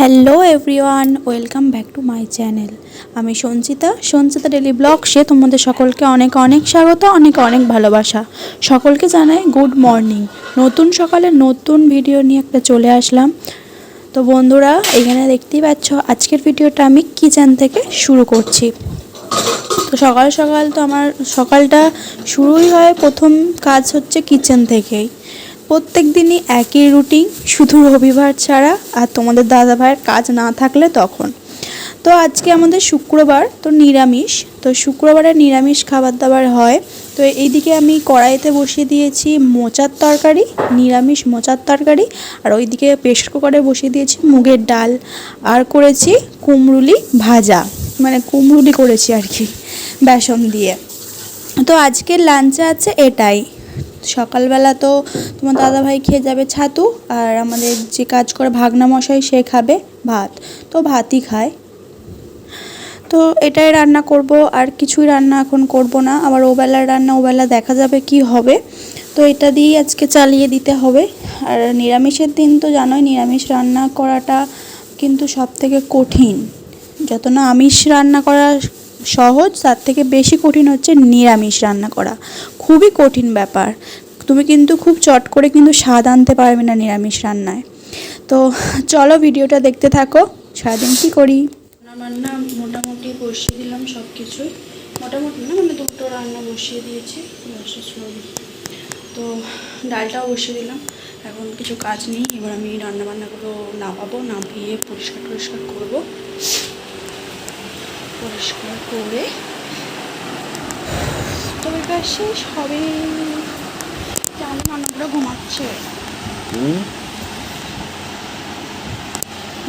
Hello everyone welcome back to my channel আমি Sanchita Sanchita daily blog সে তোমাদের সকলকে অনেক অনেক স্বাগত, অনেক অনেক ভালোবাসা। সকলকে জানাই গুড মর্নিং নতুন সকালে নতুন ভিডিও নিয়ে একটা চলে আসলাম। তো বন্ধুরা, এখানে দেখতেই পাচ্ছ আজকের ভিডিওটা আমি কিচেন থেকে শুরু করছি। তো সকাল সকাল তো আমার সকালটা শুরুই হয়, প্রথম কাজ হচ্ছে কিচেন থেকেই। প্রত্যেক দিনই একই রুটিন শুধু রবিবার ছাড়া আর তোমাদের দাদা ভাইয়ের কাজ না থাকলে তখন। তো আজকে আমাদের শুক্রবার, তো নিরামিষ। তো শুক্রবারে নিরামিষ খাবার দাবার হয়। তো এইদিকে আমি কড়াইতে বসিয়ে দিয়েছি মোচার তরকারি, নিরামিষ মোচার তরকারি। আর ওইদিকে প্রেশার কুকারে বসিয়ে দিয়েছি মুগের ডাল। আর করেছি কুমরুলি ভাজা। মানে কুমরুলি করেছি আর কি, বেসন দিয়ে। তো আজকের লাঞ্চে আছে এটাই। সকালবেলা তো তোমার দাদাভাই খেয়ে যাবে ছাতু আর আমাদের যে কাজ করে ভাগনা মশাই সে খাবে ভাত। তো ভাতই খায়। তো এটাই রান্না করব, আর কিছুই রান্না এখন করব না। আবার ওবেলার রান্না, ওবেলা দেখা যাবে কি হবে। তো এটা দিয়েই আজকে চালিয়ে দিতে হবে। আর নিরামিষের দিন তো জানোই, নিরামিষ রান্না করাটা কিন্তু সব থেকে কঠিন। যত না আমিষ রান্না করা সহজ, তার থেকে বেশি কঠিন হচ্ছে নিরামিষ রান্না করা। খুবই কঠিন ব্যাপার। তুমি কিন্তু খুব চট করে কিন্তু স্বাদ আনতে পারবে না নিরামিষ রান্নায়। তো চলো ভিডিওটা দেখতে থাকো। সারাদিন কী করি? রান্না মোটামুটি বসিয়ে দিলাম সব কিছুই মোটামুটি না মানে দুটো রান্না বসিয়ে দিয়েছি তো ডালটাও বসিয়ে দিলাম। এখন কিছু কাজ নেই, এবার আমি রান্না বান্নাগুলো নামাবো, নামিয়ে পরিষ্কার টরিষ্কার করব। পরিষ্কার করে। তবে শেষ হবে জানি ঘুমাচ্ছে।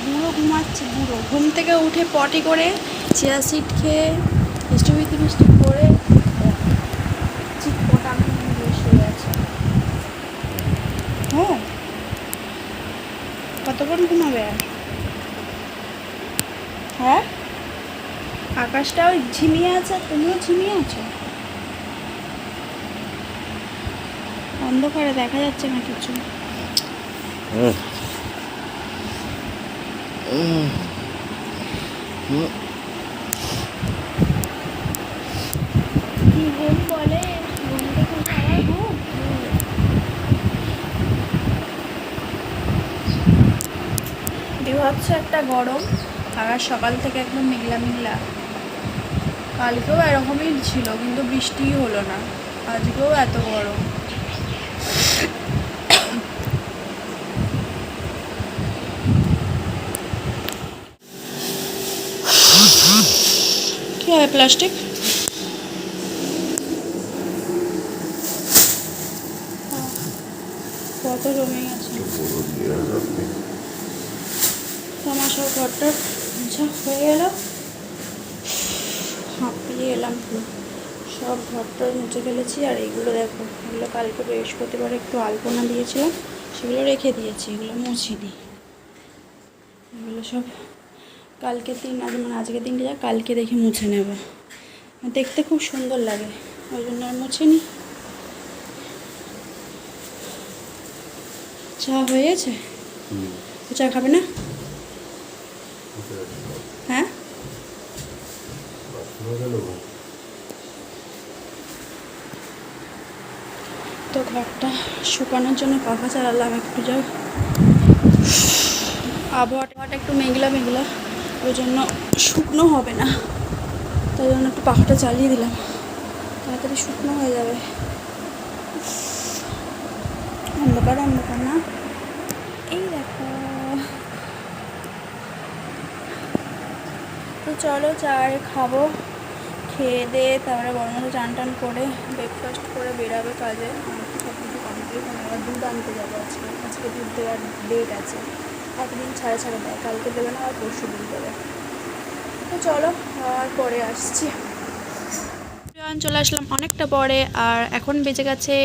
বুড়ো ঘুমাচ্ছে বুড়ো। ঘুম থেকে উঠে পটি করে চেয়ার সিট খেয়ে মিষ্টি মিষ্টি মিষ্টি করে চিটপটা শুয়ে আছে। হ্যাঁ? কতক্ষণ ঘুমাবে? আর হ্যাঁ আকাশটাও ঝিমিয়ে আছে তুমিও ঝিমিয়ে আছো? অন্ধকারে দেখা যাচ্ছে না কিছু। কি ঘুম বলে? ঘুম বিভৎস একটা গরম। আকাশ সকাল থেকে একদম মেঘলা মেঘলা। কালকেও এরকমই ছিল কিন্তু বৃষ্টিই হলো না। আজকেও এত গরম। কি হবে প্লাস্টিক? কত জমে গেছে। আমার সব ঘরটা হয়ে গেল। পুরো সব ঘরটা মুছে ফেলেছি আর এইগুলো দেখো এগুলো কালকে বৃহস্পতিবার একটু আলপনা দিয়েছিলাম সেগুলো রেখে দিয়েছি এগুলো মুছিনি এগুলো সব কালকে দিন আজ মানে আজকের দিনটা যা কালকে দেখে মুছে নেব। দেখতে খুব সুন্দর লাগে ওই জন্য আর মুছিনি চা হয়ে গেছে চা খাবে না? হ্যাঁ? তো ঘরটা শুকানোর জন্য পাখা চালালাম একটু যাও আবহাওয়াটা একটু মেঘলা মেঘলা, ওই জন্য শুকনো হবে না। তাই জন্য একটু পাখাটা চালিয়ে দিলাম। তাড়াতাড়ি শুকনো হয়ে যাবে। অন্ধকার অন্ধকার না। এই দেখো। তো চলো চার খাব। খেয়ে দিয়ে তারপরে গরম মতো চান টান করে ব্রেকফাস্ট করে বেরাবে কাজে। আমার সব কিছু কমপ্লিট আমি দুধ আনতে যাব আজকে। আজকে দুধ দেওয়ার ডেট আছে। একদিন ছাড়া ছাড়া দেয়। কালকে দেবে না আর পরশু দিন দেবে। তো চলো, আর পরে আসছি। চলে আসলাম অনেকটা পরে, আর এখন বেঁচে গেছে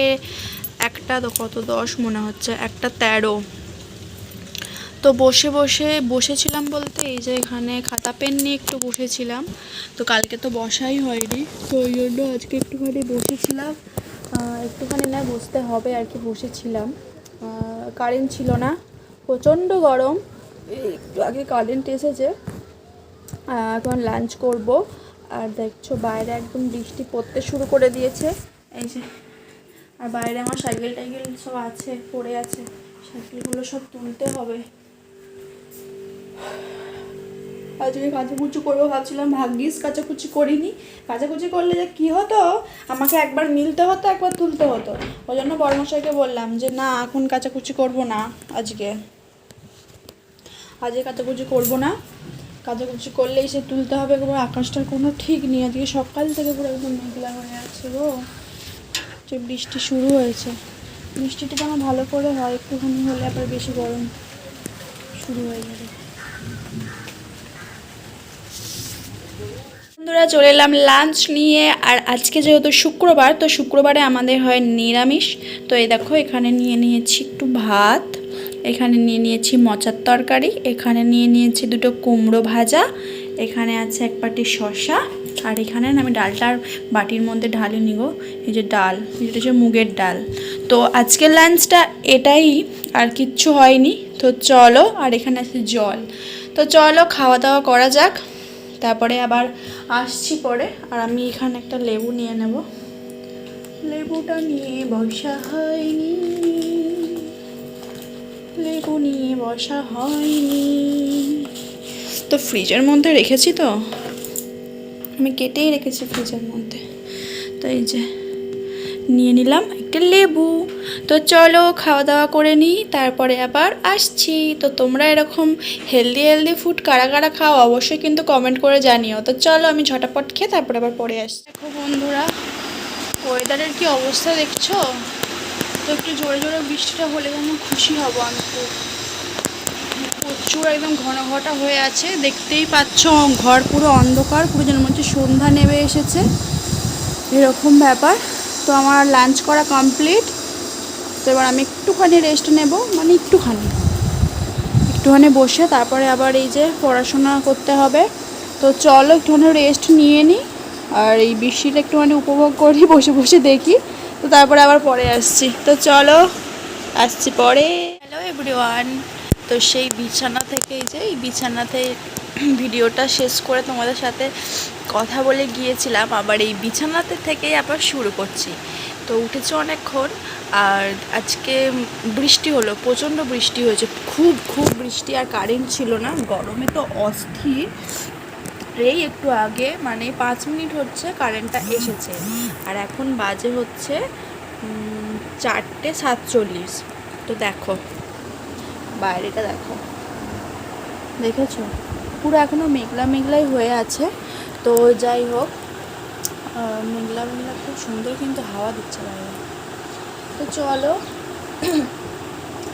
একটা কত দশ মনে হচ্ছে? একটা তেরো। তো বসে বসে, বসেছিলাম বলতে এই যে এখানে খাতা পেন নিয়ে একটু বসেছিলাম। তো কালকে তো বসাই হয়নি, তো ওই জন্য আজকে একটুখানি বসেছিলাম। একটুখানি না বসতে হবে আর কি, বসেছিলাম। কারেন্ট ছিল না, প্রচণ্ড গরম। একটু আগে কারেন্ট এসেছে। এখন লাঞ্চ করব। আর দেখছ বাইরে একদম বৃষ্টি পড়তে শুরু করে দিয়েছে। এই যে, আর বাইরে আমার সাইকেল টাইকেল সব আছে, পড়ে আছে। সাইকেলগুলো সব তুলতে হবে। আজকে কাচাকুচি করব ভাবছিলাম, ভাগ্যিস কাচাকুচি করিনি। কাচাকুচি করলে যে কী হতো? আমাকে একবার মিলতে হতো, একবার তুলতে হতো। ওই জন্য বর্মশাইকে বললাম যে, না, এখন কাচাকুচি করব না আজকে। আজকে কাচাকুচি করব না। কাচাকুচি করলেই সে তুলতে হবে একবার আকাশটার কোনো ঠিক নেই। আজকে সকাল থেকে পুরো একদম মেঘলা হয়ে আছে গো। যে বৃষ্টি শুরু হয়েছে। বৃষ্টিটা যেন ভালো করে হয়, একটুখানি হলে আবার বেশি গরম শুরু হয়ে যাবে। বন্ধুরা, চলে এলাম লাঞ্চ নিয়ে। আর আজকে যেহেতু শুক্রবার, তো শুক্রবারে আমাদের হয় নিরামিষ। তো এই দেখো, এখানে নিয়ে নিয়েছি একটু ভাত, এখানে নিয়ে নিয়েছি মচার তরকারি, এখানে নিয়ে নিয়েছি দুটো কুমড়ো ভাজা, এখানে আছে এক পাটি শসা, আর এখানে আমি ডালটার বাটির মধ্যে ঢালি নিব। এই যে ডাল যেটা হচ্ছে মুগের ডাল। তো আজকের লাঞ্চটা এটাই, আর কিচ্ছু হয়নি। তো চলো, আর এখানে আছে জল। তো চলো খাওয়া দাওয়া করা যাক। তারপরে আবার আসছি পরে, আর আমি এখানে একটা লেবু নিয়ে নেব। লেবুটা নিয়ে বসা হয়নি। লেবু নিয়ে বসা হয়নি। তো ফ্রিজের মধ্যে রেখেছি তো? আমি কেটেই রেখেছি ফ্রিজের মধ্যে। তো এই যে নিয়ে নিলাম একটা লেবু। তো চলো খাওয়া দাওয়া করে নিই, তারপরে আবার আসছি। তো তোমরা এরকম হেলদি হেলদি ফুড কারা কারা খাও অবশ্যই কিন্তু কমেন্ট করে জানিও। তো চলো আমি ঝটাপট খেয়ে তারপরে আবার পরে আসছি। দেখো বন্ধুরা ওয়েদারের কি অবস্থা দেখছ? তো একটু জোরে জোরে বৃষ্টিটা হলে যেন খুশি হব আমি খুব। প্রচুর একদম ঘন ঘটা হয়ে আছে, দেখতেই পাচ্ছ ঘর পুরো অন্ধকার, পুরো যেন মনে হচ্ছে সন্ধ্যা নেমে এসেছে। এরকম ব্যাপার। তো আমার লাঞ্চ করা কমপ্লিট তো এবার আমি একটুখানি রেস্ট নেব মানে একটুখানি। একটুখানি বসে, তারপরে আবার এই যে পড়াশোনা করতে হবে। তো চলো একটুখানি রেস্ট নিয়ে নিই আর এই বৃষ্টিটা একটুখানি উপভোগ করি, বসে বসে দেখি। তো তারপরে আবার পরে আসছি। তো চলো, আসছি পরে। হ্যালো এভরিওয়ান তো সেই বিছানা থেকে, এই যে এই বিছানাতে ভিডিওটা শেষ করে তোমাদের সাথে কথা বলে গিয়েছিলাম। আবার এই বিছানাতে থেকেই আবার শুরু করছি। তো উঠেছে অনেকক্ষণ, আর আজকে বৃষ্টি হলো, প্রচণ্ড বৃষ্টি হয়েছে। খুব খুব বৃষ্টি আর কারেন্ট ছিল না, গরমে তো অস্থির। এই একটু আগে মানে পাঁচ মিনিট হচ্ছে কারেন্টটা এসেছে। আর এখন বাজে হচ্ছে চারটে সাতচল্লিশ। তো দেখো, বাইরেটা দেখো। দেখেছ? পুরো এখনও মেঘলা মেঘলাই হয়ে আছে। তো যাই হোক মেঘলা মেঘলা খুব সুন্দর কিন্তু হাওয়া দিচ্ছে বাইরে। তো চলো,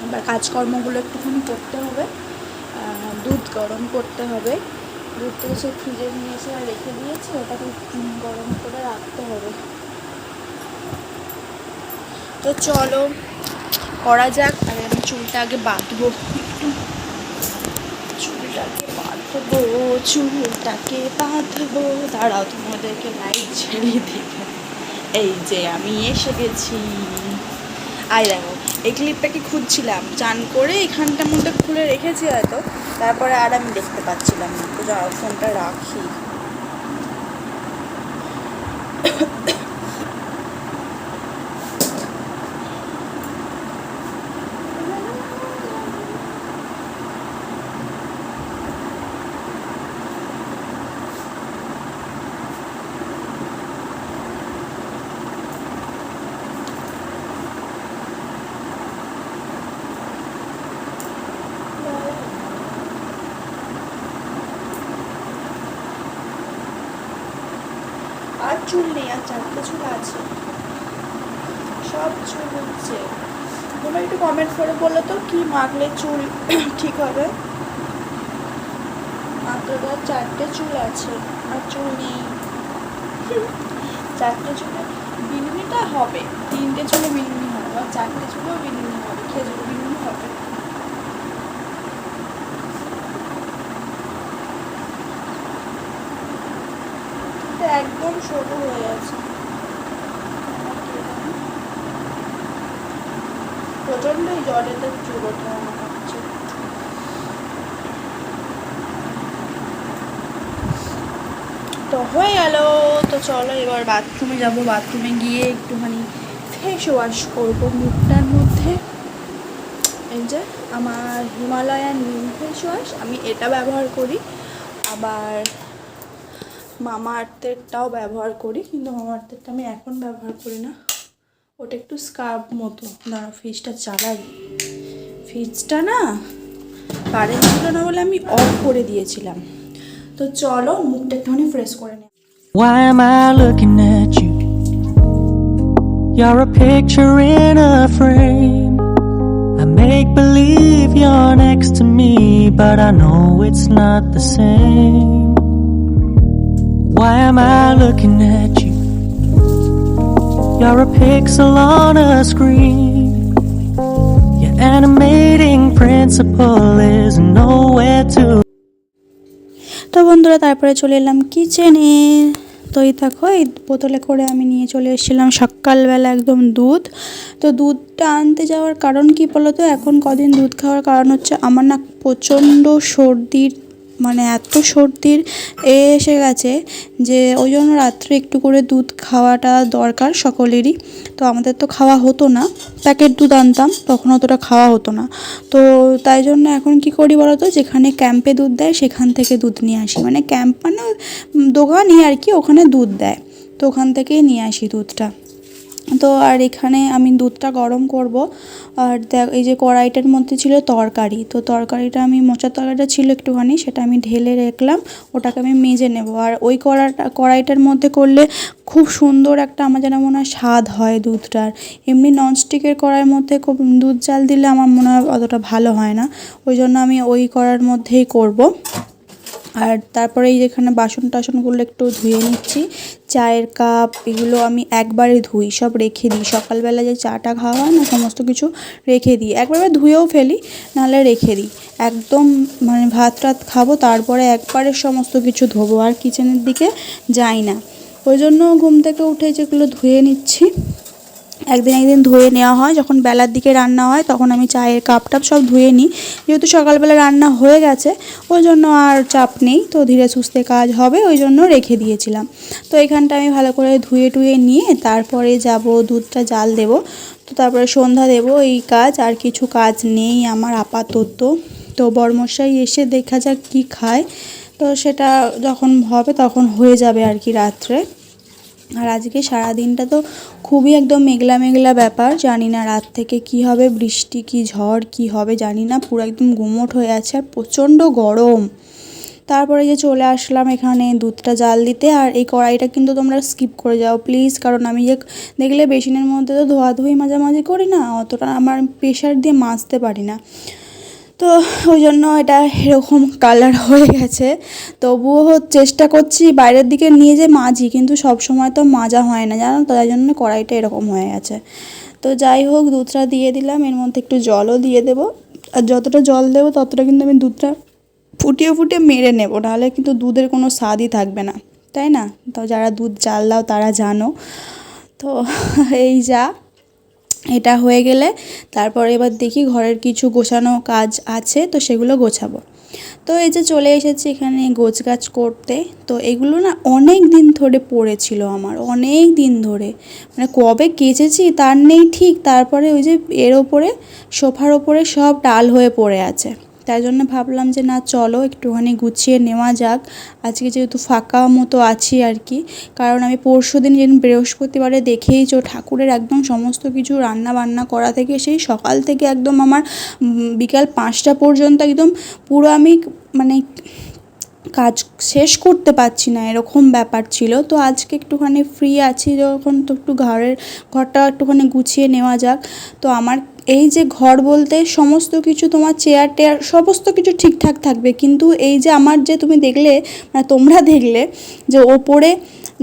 এবার কাজকর্মগুলো একটুখানি করতে হবে। দুধ গরম করতে হবে। দুধ থেকে সে ফ্রিজে নিয়ে এসে রেখে দিয়েছে, ওটাকে গরম করে রাখতে হবে। তো চলো, করা যাক, আর আমি চুলটা আগে বাঁধবো চুলটাকে বাঁধবো চুলটাকে বাঁধবো। দাঁড়াও, তোমাদেরকে লাইট ছেড়ে দেখো এই যে আমি এসে গেছি। আই দেখো, এই ক্লিপটাকে খুঁজছিলাম? চান করে এখানটার মধ্যে খুলে রেখেছি হয়তো। তারপরে আর আমি দেখতে পাচ্ছিলাম না। তো ফোনটা রাখি আর চুল নেই, আর চারটে চুল আছে। সব চুল হচ্ছে। তোমরা একটু কমেন্ট করে বলো তো, কি মাখলে চুল ঠিক হবে? মাত্র তো চারটে চুল আছে, আর চুল নেই। চারটে চুলে বিনুনিটা হবে। তিনটে চুলে বিনুনি হবে, আর চারটে চুলেও বিনুনি হবে, খেজুর বিনুনি হবে। সরু হয়ে আছে প্রচণ্ডই জলেতে চুরোটা আমার হচ্ছে। তো হয়ে গেল, তো চলো এবার বাথরুমে যাব। বাথরুমে গিয়ে একটুখানি ফেস ওয়াশ করব মুখটার মধ্যে। এই যে আমার হিমালয়ান নিম ফেস ওয়াশ আমি এটা ব্যবহার করি। আবার মামা আর্থেরটাও ব্যবহার করি কিন্তু মামা আর্থেরটা আমি এখন ব্যবহার করি না ওটা একটু স্কার্ফ মতো দাঁড়া ফ্রিজটা চালাই ফ্রিজটা না কারেন্ট ছিল না বলে আমি অফ করে দিয়েছিলাম তো চলো মুখটা একটুখানি ফ্রেশ করে নে Why am I looking at you? You're a picture in a frame. I make believe you're next to me, but I know it's not the same. Why am I looking at you? You're a pixel on a screen. Your animating principle is nowhere to তো বন্ধুরা, তারপরে চলে এলাম কিচেনে তো এই দেখো, এই বোতলে করে আমি নিয়ে চলে এসেছিলাম সকালবেলা একদম দুধ তো দুধটা আনতে যাওয়ার কারণ কি বলো তো এখন কদিন দুধ খাওয়ার কারণ হচ্ছে আমার না প্রচণ্ড সর্দির মানে এত সর্দির এ এসে গেছে যে ওই জন্য রাত্রে একটু করে দুধ খাওয়াটা দরকার সকলেরই। তো আমাদের তো খাওয়া হতো না। প্যাকেট দুধ আনতাম, তখন অতটা খাওয়া হতো না। তো তাই জন্য এখন কি করি বলো তো যেখানে ক্যাম্পে দুধ দেয়, সেখান থেকে দুধ নিয়ে আসি। মানে ক্যাম্প মানে দোকানই আর কি, ওখানে দুধ দেয়। তো ওখান থেকেই নিয়ে আসি দুধটা। তো আর এখানে আমি দুধটা গরম করব। আর দেখ, এই যে কড়াইটার মধ্যে ছিল তরকারি, তো তরকারিটা আমি, মোচার তরকারিটা ছিল একটুখানি, সেটা আমি ঢেলে রাখলাম, ওটাকে আমি মেজে নেব। আর ওই কড়াটা, কড়াইটার মধ্যে করলে খুব সুন্দর একটা আমার যেন মনে হয় স্বাদ হয় দুধটার। এমনি ননস্টিকের কড়াইয়ের মধ্যে খুব দুধ জাল দিলে আমার মনে হয় অতটা ভালো হয় না। ওই জন্য আমি ওই কড়ার মধ্যেই করব। আর তারপরে এই যেখানে বাসন টাসনগুলো একটু ধুয়ে নিচ্ছি, চায়ের কাপ এগুলো আমি একবারে ধুই, সব রেখে দিই। সকালবেলা যে চাটা খাওয়া হয় না, সমস্ত কিছু রেখে দিই। একবারে ধুয়েও ফেলি, নাহলে রেখে দিই। একদম মানে ভাত টাত খাব, তারপরে একবারে সমস্ত কিছু ধোবো। আর কিচেনের দিকে যাই না। ওই জন্য ঘুম থেকে উঠে যেগুলো ধুয়ে নিচ্ছি একদিন একদিন ধুয়ে নেওয়া হয়। যখন বেলার দিকে রান্না হয়, তখন আমি চায়ের কাপ টাপ সব ধুয়ে নিই। যেহেতু সকালবেলা রান্না হয়ে গেছে, ওই জন্য আর চাপ নেই। তো ধীরে সুস্থে কাজ হবে, ওই জন্য রেখে দিয়েছিলাম। তো এখানটা আমি ভালো করে ধুয়ে টুয়ে নিয়ে তারপরে যাব, দুধটা জাল দেব। তো তারপরে সন্ধ্যা দেব, এই কাজ আর কিছু কাজ নেই আমার আপাতত। তো বর্মশাই এসে দেখা যাক কী খায়। তো সেটা যখন হবে তখন হয়ে যাবে আর কি রাত্রে। আর আজকে সারা দিনটা তো খুবই একদম মেঘলা মেঘলা ব্যাপার। জানি না রাত থেকে কি হবে, বৃষ্টি কি ঝড় কি হবে, জানি না। পুরো একদম গুমোট হয়ে আছে আর প্রচণ্ড গরম। তারপরে যে চলে আসলাম এখানে দুধটা জাল দিতে আর এই কড়াইটা কিন্তু তোমরা স্কিপ করে যাও প্লিজ, কারণ আমি যে দেখলে বেসিনের মধ্যে তো ধোয়াধুয়ি মাঝামাঝি করি না, অতটা আমার প্রেশার দিয়ে মাজতে পারি না। তো ওই জন্য এটা এরকম কালার হয়ে গেছে। তবুও চেষ্টা করছি বাইরের দিকে নিয়ে যে মাজি, কিন্তু সব সময় তো মাজা হয় না, জানো তো? তাই জন্য কড়াইটা এরকম হয়ে গেছে। তো যাই হোক, দুধটা দিয়ে দিলাম, এর মধ্যে একটু জলও দিয়ে দেবো। আর যতটা জল দেবো, ততটা কিন্তু আমি দুধটা ফুটিয়ে ফুটিয়ে মেরে নেব, নাহলে কিন্তু দুধের কোনো স্বাদই থাকবে না। তাই না? তো যারা দুধ জাল দাও, তারা জানো। তো এই যা। এটা হয়ে গেলে তারপর এবার দেখি ঘরের কিছু গোছানো কাজ আছে, তো সেগুলো গোছাবো। তো এই যে চলে এসেছি এখানে গোছ গাছ করতে। তো এগুলো না অনেক দিন ধরে পড়েছিল আমার, অনেক দিন ধরে। মানে কবে কেচেছি তার নেই ঠিক, তারপরে ওই যে এর ওপরে, সোফার ওপরে সব ডাল হয়ে পড়ে আছে। তাই জন্য ভাবলাম যে না, চলো একটুখানি গুছিয়ে নেওয়া যাক। আজকে যেহেতু ফাঁকা মতো আছি আর কি, কারণ আমি পরশু দিন যেদিন বৃহস্পতিবারে দেখেইছো ঠাকুরের একদম সমস্ত কিছু রান্না বান্না করা থেকে, সেই সকাল থেকে একদম আমার বিকাল পাঁচটা পর্যন্ত একদম পুরো আমি মানে কাজ শেষ করতে পারছি না, এরকম ব্যাপার ছিল। তো আজকে একটুখানি ফ্রি আছি, যখন তো একটু ঘরের ঘরটা একটুখানি গুছিয়ে নেওয়া যাক। তো আমার এই যে ঘর বলতে সমস্ত কিছু তোমার চেয়ার টেয়ার সমস্ত কিছু ঠিকঠাক থাকবে। কিন্তু এই যে আমার যে তুমি দেখলে মানে তোমরা দেখলে, যে ওপরে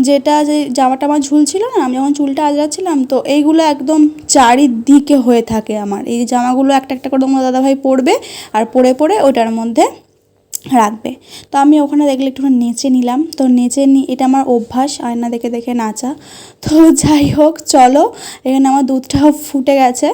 যেটা যে জামাটা আমার ঝুলছিল না, আমি যখন চুলটা আজরাচ্ছিলাম তো এইগুলো একদম চারিদিকে হয়ে থাকে আমার। এই জামাগুলো একটা একটা করে তোমার দাদাভাই পরবে আর পরে পরে ওটার মধ্যে রাখবে। তো আমি ওখানে দেখলে একটু নেচে নিলাম। তো নেচে নি, এটা আমার অভ্যাস, আয়না দেখে দেখে নাচা। তো যাই হোক, চলো, এখানে আমার দুধটাও ফুটে গেছে।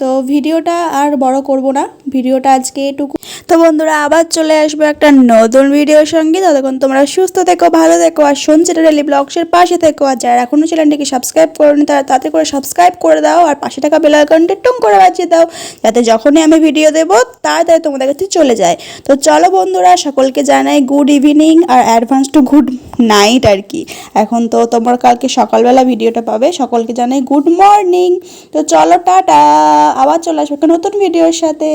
তো ভিডিওটা আর বড় করব না, ভিডিওটা আজকে এটুকু। তো বন্ধুরা, আবার চলে আসব একটা নতুন ভিডিওর সঙ্গে। ততক্ষণ তোমরা সুস্থ থেকো, ভালো থেকো, আর সঞ্চিতা ডেলি ব্লগসের পাশে থেকো। আর যারা এখনও চ্যানেলটিকে সাবস্ক্রাইব করোনি, তারা তাতে করে সাবস্ক্রাইব করে দাও, আর পাশে থাকা বেল আইকনটা টুং করে বাজিয়ে দাও, যাতে যখনই আমি ভিডিও দেবো, তাড়াতাড়ি তোমাদের কাছে চলে যায়। তো চলো বন্ধুরা, সকলকে জানাই গুড ইভিনিং আর অ্যাডভান্স টু গুড নাইট আর কি। এখন তো তোমরা কালকে সকালবেলা ভিডিওটা পাবে, সকলকে জানাই গুড মর্নিং তো চলো, টাটা! আবার চলে আসব একটা নতুন ভিডিওর সাথে।